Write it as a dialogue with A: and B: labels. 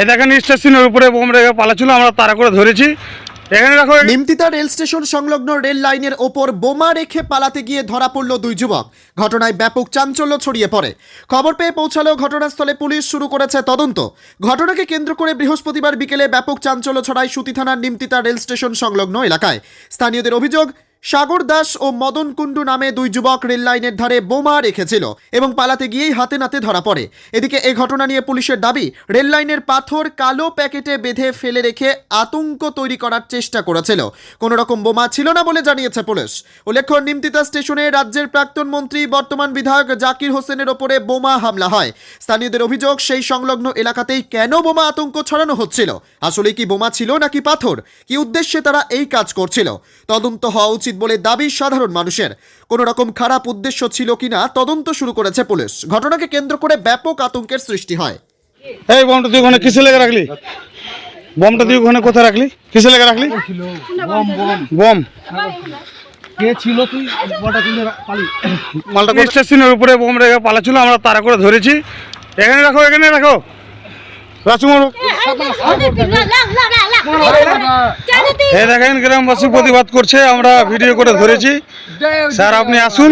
A: এই দেখেন স্টেশনের উপরে বোম রেখে পালাচ্ছিল, আমরা তারা করে ধরেছি। এখানে
B: নিমতিতা রেল স্টেশন সংলগ্ন রেল লাইনের ওপর বোমা রেখে পালাতে গিয়ে ধরা পড়ল দুই যুবক। ঘটনায় ব্যাপক চাঞ্চল্য ছড়িয়ে পড়ে। খবর পেয়ে পৌঁছালো ঘটনাস্থলে পুলিশ শুরু করেছে তদন্ত। ঘটনাকে কেন্দ্র করে বৃহস্পতিবার বিকেলে ব্যাপক চাঞ্চল্য ছড়ায় সুতি থানার নিমতিতা রেল স্টেশন সংলগ্ন এলাকায়। স্থানীয়দের অভিযোগ সাগর দাস ও মদন কুণ্ডু নামে দুই যুবক রেল লাইনের ধারে বোমা রেখেছিল এবং পালাতে গিয়েই হাতে নাতে ধরা পড়ে। এদিকে এই ঘটনা নিয়ে পুলিশের দাবি রেল লাইনের পাথর কালো প্যাকেটে বেঁধে ফেলে রেখে আতঙ্ক তৈরি করার চেষ্টা করেছিল। কোনো রকম বোমা ছিল না বলে জানিয়েছে পুলিশ। উল্লেখ্য, নিমতিতা স্টেশনে রাজ্যের প্রাক্তন মন্ত্রী, বর্তমান বিধায়ক জাকির হোসেনের ওপরে বোমা হামলা হয়। স্থানীয়দের অভিযোগ, সেই সংলগ্ন এলাকাতেই কেন বোমা আতঙ্ক ছড়ানো হচ্ছিল? আসলে কি বোমা ছিল নাকি পাথর? কি উদ্দেশ্যে তারা এই কাজ করছিল? তদন্ত হওয়া উচিত বলে দাবি সাধারণ মানুষের কোনো রকম খারাপ উদ্দেশ্য ছিল কিনা তদন্ত শুরু করেছে পুলিশ ঘটনাকে কেন্দ্র করে ব্যাপক আতঙ্কের সৃষ্টি হয়
A: এই বোমটা তুই ওখানে কিসে লেগে রাখলি বোমটা তুই ওখানে কোথায় রাখলি কিসে লেগে রাখলি
C: বম বম
A: বোম
C: কে ছিল তুই বটা তুলে পালি
A: মালটা স্টেশনের উপরে বোম রেখে পালাচ্ছিল আমরা তারা করে ধরেছি এখানে রাখো এখানে রাখো রাসমুর দেখেন গ্রামবাসী প্রতিবাদ করছে আমরা ভিডিও করে ধরেছি। স্যার আপনি আসুন।